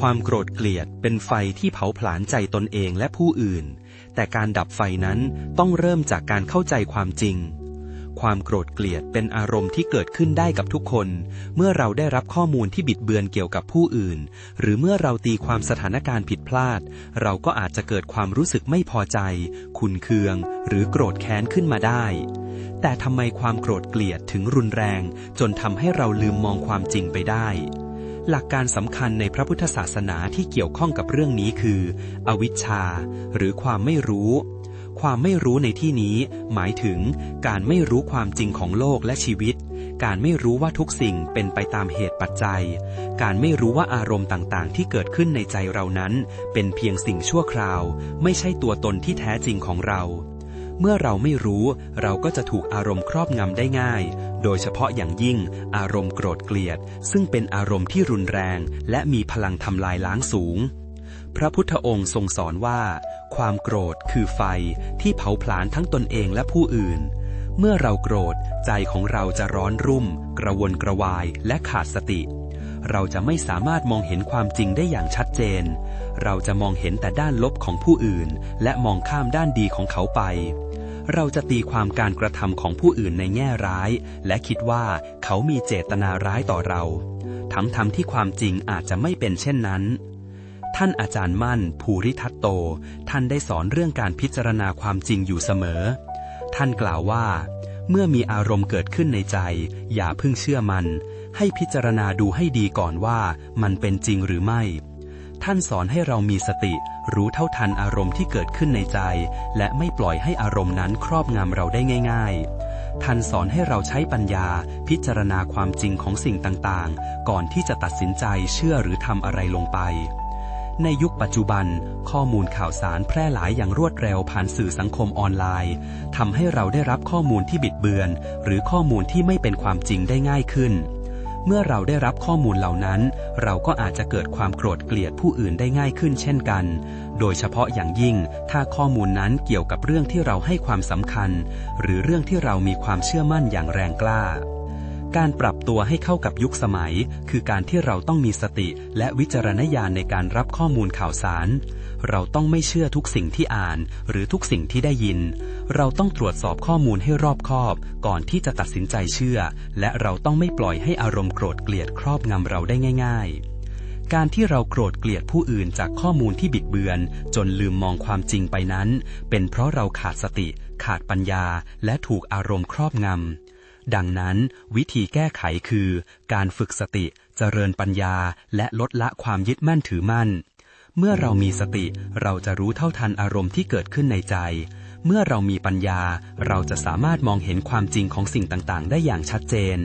ความโกรธเกลียดเป็นไฟที่เผาผลาญใจตนเองและผู้อื่น แต่การดับไฟนั้นต้องเริ่มจากการเข้าใจความจริง ความโกรธเกลียดเป็นอารมณ์ที่เกิดขึ้นได้กับทุกคน เมื่อเราได้รับข้อมูลที่บิดเบือนเกี่ยวกับผู้อื่น หรือเมื่อเราตีความสถานการณ์ผิดพลาด เราก็อาจจะเกิดความรู้สึกไม่พอใจ ขุนเคือง หรือโกรธแค้นขึ้นมาได้ แต่ทำไมความโกรธเกลียดถึงรุนแรง จนทำให้เราลืมมองความจริงไปได้ หลักการสำคัญในพระพุทธศาสนาที่เกี่ยวข้องกับเรื่องนี้คือ อวิชชา หรือความไม่รู้ ความไม่รู้ในที่นี้ หมายถึงการไม่รู้ความจริงของโลกและชีวิต การไม่รู้ว่าทุกสิ่งเป็นไปตามเหตุปัจจัย การไม่รู้ว่าอารมณ์ต่างๆ ที่เกิดขึ้นในใจเรานั้น เป็นเพียงสิ่งชั่วคราว ไม่ใช่ตัวตนที่แท้จริงของเรา เมื่อเราไม่รู้ เราก็จะถูกอารมณ์ครอบงำได้ง่าย โดยเฉพาะอย่างยิ่ง อารมณ์โกรธเกลียด ซึ่งเป็นอารมณ์ที่รุนแรง และมีพลังทำลายล้างสูง พระพุทธองค์ทรงสอนว่า ความโกรธคือไฟที่เผาผลาญทั้งตนเองและผู้อื่น เมื่อเราโกรธ ใจของเราจะร้อนรุ่ม กระวนกระวายและขาดสติเราจะไม่สามารถมองเห็นความจริงได้อย่างชัดเจน เราจะมองเห็นแต่ด้านลบของผู้อื่น และมองข้ามด้านดีของเขาไป เราจะตีความการกระทำของผู้อื่นในแง่ร้าย และคิดว่าเขามีเจตนาร้ายต่อเรา ทั้งทำที่ความจริงอาจจะไม่เป็นเช่นนั้น ท่านอาจารย์มั่น ภูริทัตโต ท่านได้สอนเรื่องการพิจารณาความจริงอยู่เสมอ ท่านกล่าวว่า เมื่อมีอารมณ์เกิดขึ้นในใจ อย่าเพิ่งเชื่อมัน ให้พิจารณาดูให้ดีก่อนว่ามันเป็นจริงหรือไม่ ท่านสอนให้เรามีสติ รู้เท่าทันอารมณ์ที่เกิดขึ้นในใจ และไม่ปล่อยให้อารมณ์นั้นครอบงำเราได้ง่าย ๆ ท่านสอนให้เราใช้ปัญญา พิจารณาความจริงของสิ่งต่างๆ ก่อนที่จะตัดสินใจเชื่อหรือทำอะไรลงไป ในยุคปัจจุบัน ข้อมูลข่าวสารแพร่หลายอย่างรวดเร็วผ่านสื่อสังคมออนไลน์ทำให้เราได้รับข้อมูลที่บิดเบือน หรือข้อมูลที่ไม่เป็นความจริงได้ง่ายขึ้น เมื่อเราได้รับข้อมูลเหล่านั้น เราก็อาจจะเกิดความโกรธเกลียดผู้อื่นได้ง่ายขึ้นเช่นกัน โดยเฉพาะอย่างยิ่งถ้าข้อมูลนั้นเกี่ยวกับเรื่องที่เราให้ความสำคัญ หรือเรื่องที่เรามีความเชื่อมั่นอย่างแรงกล้า การปรับตัวให้เข้ากับยุคสมัย คือการที่เราต้องมีสติและวิจารณญาณในการรับข้อมูลข่าวสาร เราต้องไม่เชื่อทุกสิ่งที่อ่าน หรือทุกสิ่งที่ได้ยิน เราต้องตรวจสอบข้อมูลให้รอบคอบ ก่อนที่จะตัดสินใจเชื่อ และเราต้องไม่ปล่อยให้อารมณ์โกรธเกลียดครอบงำเราได้ง่าย ๆการที่เราโกรธเกลียดผู้อื่นจากข้อมูลที่บิดเบือน จนลืมมองความจริงไปนั้น เป็นเพราะเราขาดสติ ขาดปัญญา และถูกอารมณ์ครอบงำ ดังนั้น วิธีแก้ไขคือ การฝึกสติ เจริญปัญญา และลดละความยึดมั่นถือมั่น เมื่อเรามีสติเราจะรู้เท่าทันอารมณ์ที่เกิดขึ้นในใจ เมื่อเรามีปัญญา เราจะสามารถมองเห็นความจริงของสิ่งต่างๆ ได้อย่างชัดเจน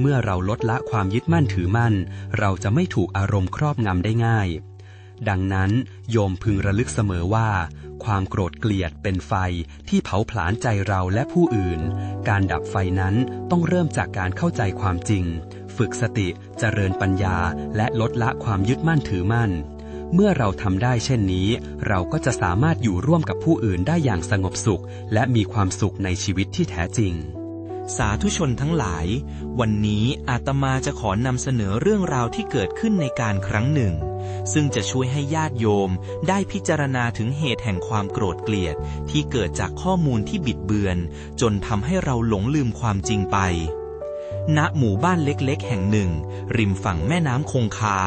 เมื่อเราลดละความยึดมั่นถือมั่น เราจะไม่ถูกอารมณ์ครอบงำได้ง่าย ดังนั้น โยมพึงระลึกเสมอว่า ความโกรธเกลียดเป็นไฟที่เผาผลาญใจเราและผู้อื่น การดับไฟนั้นต้องเริ่มจากการเข้าใจความจริง ฝึกสติเจริญปัญญาและลดละความยึดมั่นถือมั่น เมื่อเราทำได้เช่นนี้ เราก็จะสามารถอยู่ร่วมกับผู้อื่นได้อย่างสงบสุข และมีความสุขในชีวิตที่แท้จริง สาธุชนทั้งหลาย วันนี้อาตมาจะขอนำเสนอเรื่องราวที่เกิดขึ้นในการครั้งหนึ่ง ซึ่งจะช่วยให้ญาติโยมได้พิจารณาถึงเหตุแห่งความโกรธเกลียด ที่เกิดจากข้อมูลที่บิดเบือน จนทำให้เราหลงลืมความจริงไป ณหมู่บ้านเล็กๆ แห่งหนึ่ง ริมฝั่งแม่น้ำคงคา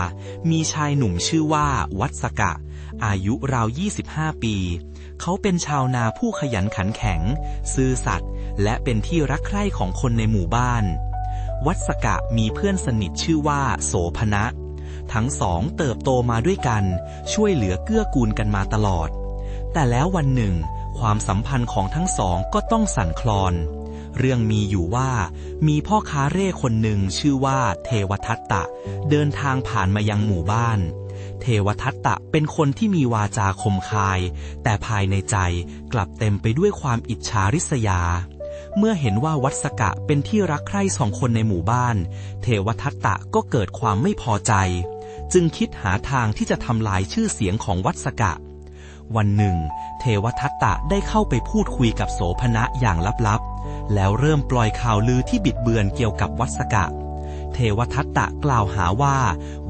มีชายหนุ่มชื่อว่าวัดสกะ อายุราว 25 ปี เขาเป็นชาวนาผู้ขยันขันแข็ง ซื่อสัตย์และเป็นที่รักใคร่ของคนในหมู่บ้าน วัดสกะมีเพื่อนสนิทชื่อว่าโสพนะทั้งสองเติบโตมาด้วยกัน ช่วยเหลือเกื้อกูลกันมาตลอด แต่แล้ววันหนึ่ง ความสัมพันธ์ของทั้งสองก็ต้องสั่นคลอน เรื่องมีอยู่ว่า มีพ่อค้าเร่คนหนึ่งชื่อว่าเทวทัตตะ เดินทางผ่านมายังหมู่บ้าน เทวทัตตะเป็นคนที่มีวาจาคมคาย แต่ภายในใจกลับเต็มไปด้วยความอิจฉาริษยา เมื่อเห็นว่าวัดสกะเป็นที่รักใคร่สองคนในหมู่บ้าน เทวทัตตะก็เกิดความไม่พอใจ จึงคิดหาทางที่จะทำลายชื่อเสียงของวัดสกะวันหนึ่ง เทวทัตตะได้เข้าไปพูดคุยกับโสพณะอย่างลับๆ แล้วเริ่มปล่อยข่าวลือที่บิดเบือนเกี่ยวกับวัดสกะ เทวทัตตะกล่าวหาว่า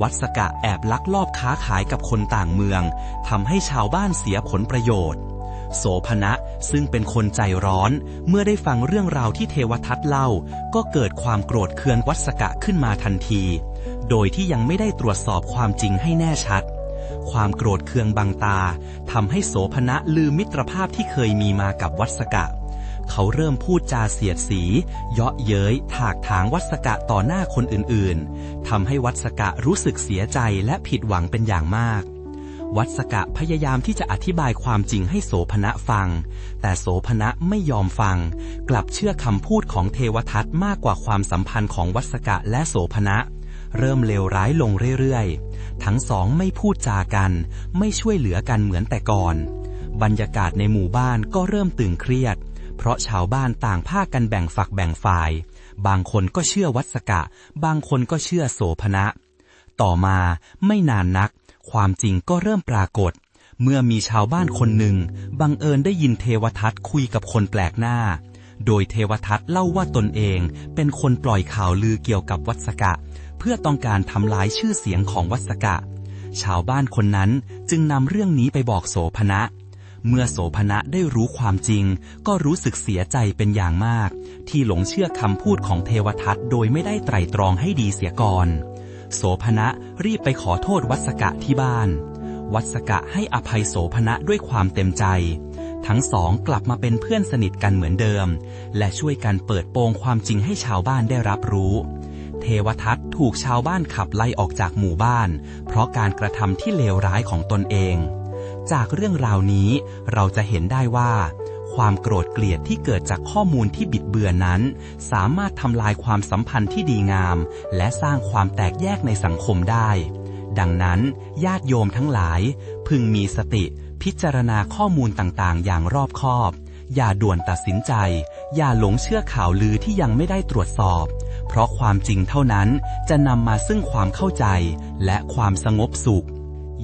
วัดสกะแอบลักลอบค้าขายกับคนต่างเมืองทำให้ชาวบ้านเสียผลประโยชน์ โสภณะซึ่งเป็นคนใจร้อน เมื่อได้ฟังเรื่องราวที่เทวทัตเล่า ก็เกิดความโกรธเคืองวัดสกะขึ้นมาทันที โดยที่ยังไม่ได้ตรวจสอบความจริงให้แน่ชัดความโกรธเคืองบังตาทำให้โสภณะลืมมิตรภาพที่เคยมีมากับวัสกะ เขาเริ่มพูดจาเสียดสี เยาะเย้ยถากถางวัสกะต่อหน้าคนอื่นๆทำให้วัสกะรู้สึกเสียใจและผิดหวังเป็นอย่างมาก วัสกะพยายามที่จะอธิบายความจริงให้โสภณะฟัง แต่โสภณะไม่ยอมฟัง กลับเชื่อคำพูดของเทวทัตมากกว่าความสัมพันธ์ของวัสกะและโสภณะเริ่มเลวร้ายลงเรื่อยๆ ทั้งสองไม่พูดจากัน ไม่ช่วยเหลือกันเหมือนแต่ก่อน บรรยากาศในหมู่บ้านก็เริ่มตึงเครียด เพราะชาวบ้านต่างพากันแบ่งฝักแบ่งฝ่าย บางคนก็เชื่อวัสกะ บางคนก็เชื่อโสภณะ ต่อมาไม่นานนัก ความจริงก็เริ่มปรากฏ เมื่อมีชาวบ้านคนหนึ่ง บังเอิญได้ยินเทวทัตคุยกับคนแปลกหน้า โดยเทวทัตเล่าว่าตนเองเป็นคนปล่อยข่าวลือเกี่ยวกับวัสกะ เพื่อต้องการทำลายชื่อเสียงของวัสกะ ชาวบ้านคนนั้นจึงนำเรื่องนี้ไปบอกโสภณะ เมื่อโสภณะได้รู้ความจริง ก็รู้สึกเสียใจเป็นอย่างมาก ที่หลงเชื่อคำพูดของเทวทัตโดยไม่ได้ไตร่ตรองให้ดีเสียก่อน โสภณะรีบไปขอโทษวัสกะที่บ้าน วัสกะให้อภัยโสภณะด้วยความเต็มใจ ทั้งสองกลับมาเป็นเพื่อนสนิทกันเหมือนเดิม และช่วยกันเปิดโปงความจริงให้ชาวบ้านได้รับรู้เทวทัตถูกชาวบ้านขับไล่ออกจากหมู่บ้าน เพราะการกระทำที่เลวร้ายของตนเอง จากเรื่องราวนี้เราจะเห็นได้ว่า ความโกรธเกลียดที่เกิดจากข้อมูลที่บิดเบือนนั้น สามารถทำลายความสัมพันธ์ที่ดีงาม และสร้างความแตกแยกในสังคมได้ ดังนั้น ญาติโยมทั้งหลาย พึงมีสติ พิจารณาข้อมูลต่างๆ อย่างรอบคอบ อย่าด่วนตัดสินใจ อย่าหลงเชื่อข่าวลือที่ยังไม่ได้ตรวจสอบ เพราะความจริงเท่านั้นจะนำมาซึ่งความเข้าใจ และความสงบสุข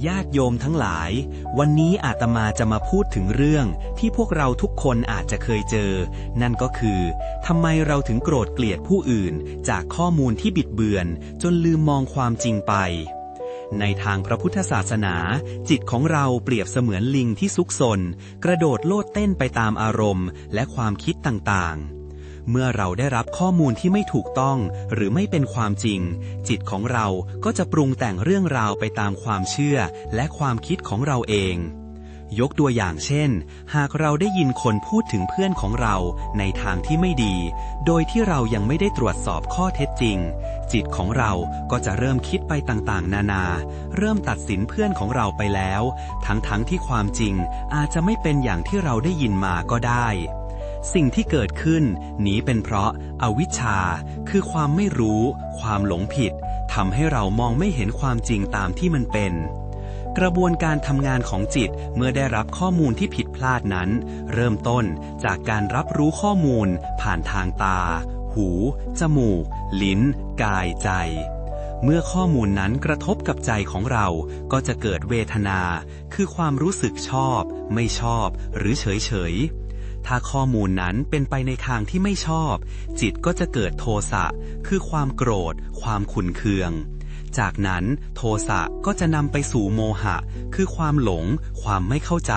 ญาติโยมทั้งหลาย วันนี้อาตมาจะมาพูดถึงเรื่องที่พวกเราทุกคนอาจจะเคยเจอ นั่นก็คือทำไมเราถึงโกรธเกลียดผู้อื่น จากข้อมูลที่บิดเบือน จนลืมมองความจริงไป ในทางพระพุทธศาสนา จิตของเราเปรียบเสมือนลิงที่ซุกซน กระโดดโลดเต้นไปตามอารมณ์ และความคิดต่างๆ เมื่อเราได้รับข้อมูลที่ไม่ถูกต้อง หรือไม่เป็นความจริง จิตของเราก็จะปรุงแต่งเรื่องราวไปตามความเชื่อ และความคิดของเราเอง ยกตัวอย่างเช่น หากเราได้ยินคนพูดถึงเพื่อนของเราในทางที่ไม่ดี โดยที่เรายังไม่ได้ตรวจสอบข้อเท็จจริง จิตของเราก็จะเริ่มคิดไปต่างๆ นานา เริ่มตัดสินเพื่อนของเราไปแล้ว ทั้งๆทที่ความจริงอาจจะไม่เป็นอย่างที่เราได้ยินมาก็ได้ สิ่งที่เกิดขึ้นนี้เป็นเพราะอาวิชชา คือความไม่รู้ ความหลงผิดทำให้เรามองไม่เห็นความจริงตามที่มันเป็น กระบวนการทำงานของจิตเมื่อได้รับข้อมูลที่ผิดพลาดนั้น เริ่มต้นจากการรับรู้ข้อมูล ผ่านทางตา หู จมูก ลิ้น กายใจเมื่อข้อมูลนั้นกระทบกับใจของเรา ก็จะเกิดเวทนา คือความรู้สึกชอบ ไม่ชอบ หรือเฉยเฉย ถ้าข้อมูลนั้นเป็นไปในทางที่ไม่ชอบ จิตก็จะเกิดโทสะ คือความโกรธ ความขุนเคือง จากนั้นโทสะก็จะนำไปสู่โมหะ คือความหลง ความไม่เข้าใจ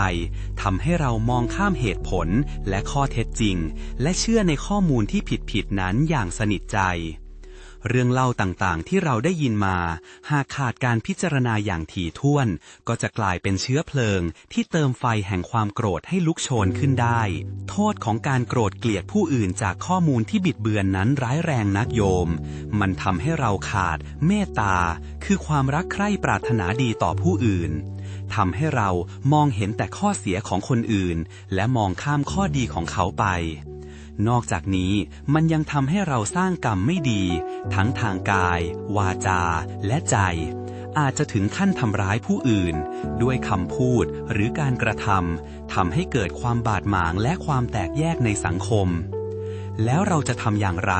ทำให้เรามองข้ามเหตุผลและข้อเท็จจริง และเชื่อในข้อมูลที่ผิดๆนั้นอย่างสนิทใจ เรื่องเล่าต่างๆ ที่เราได้ยินมา หากขาดการพิจารณาอย่างถี่ถ้วน ก็จะกลายเป็นเชื้อเพลิง ที่เติมไฟแห่งความโกรธให้ลุกโชนขึ้นได้ โทษของการโกรธเกลียดผู้อื่นจากข้อมูลที่บิดเบือนนั้นร้ายแรงนักโยม มันทำให้เราขาด เมตตา คือความรักใคร่ปรารถนาดีต่อผู้อื่นทำให้เรามองเห็นแต่ข้อเสียของคนอื่น และมองข้ามข้อดีของเขาไป นอกจากนี้มันยังทำให้เราสร้างกรรมไม่ดี ทั้งทางกาย วาจา และใจ อาจจะถึงขั้นทำร้ายผู้อื่น ด้วยคำพูดหรือการกระทำทำให้เกิดความบาดหมางและความแตกแยกในสังคม แล้วเราจะทำอย่างไร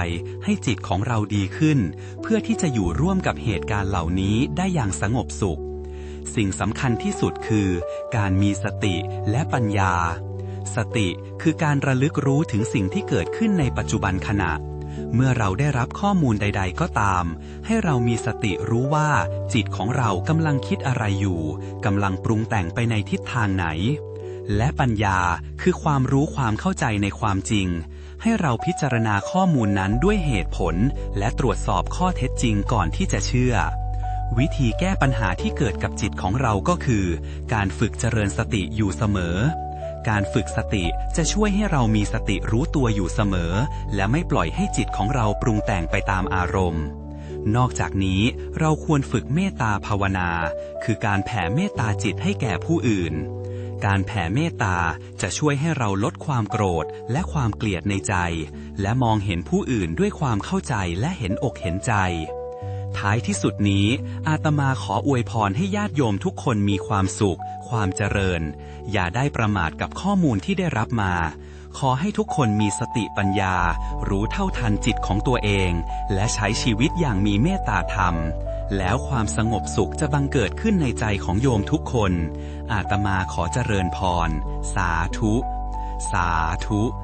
ให้จิตของเราดีขึ้น เพื่อที่จะอยู่ร่วมกับเหตุการณ์เหล่านี้ได้อย่างสงบสุข สิ่งสำคัญที่สุดคือ การมีสติและปัญญา สติคือการระลึกรู้ถึงสิ่งที่เกิดขึ้นในปัจจุบันขณะ เมื่อเราได้รับข้อมูลใด ๆ ก็ตาม ให้เรามีสติรู้ว่า จิตของเรากำลังคิดอะไรอยู่กำลังปรุงแต่งไปในทิศทางไหน และปัญญาคือความรู้ความเข้าใจในความจริง ให้เราพิจารณาข้อมูลนั้นด้วยเหตุผล และตรวจสอบข้อเท็จจริงก่อนที่จะเชื่อวิธีแก้ปัญหาที่เกิดกับจิตของเราก็คือ การฝึกเจริญสติอยู่เสมอ การฝึกสติจะช่วยให้เรามีสติรู้ตัวอยู่เสมอ และไม่ปล่อยให้จิตของเราปรุงแต่งไปตามอารมณ์ นอกจากนี้เราควรฝึกเมตตาภาวนา คือการแผ่เมตตาจิตให้แก่ผู้อื่น การแผ่เมตตาจะช่วยให้เราลดความโกรธและความเกลียดในใจ และมองเห็นผู้อื่นด้วยความเข้าใจและเห็นอกเห็นใจ ท้ายที่สุดนี้ อาตมาขออวยพรให้ญาติโยมทุกคนมีความสุข ความเจริญ อย่าได้ประมาทกับข้อมูลที่ได้รับมา ขอให้ทุกคนมีสติปัญญา รู้เท่าทันจิตของตัวเอง และใช้ชีวิตอย่างมีเมตตาธรรม แล้วความสงบสุขจะบังเกิดขึ้นในใจของโยมทุกคน อาตมาขอเจริญพร สาธุ สาธุ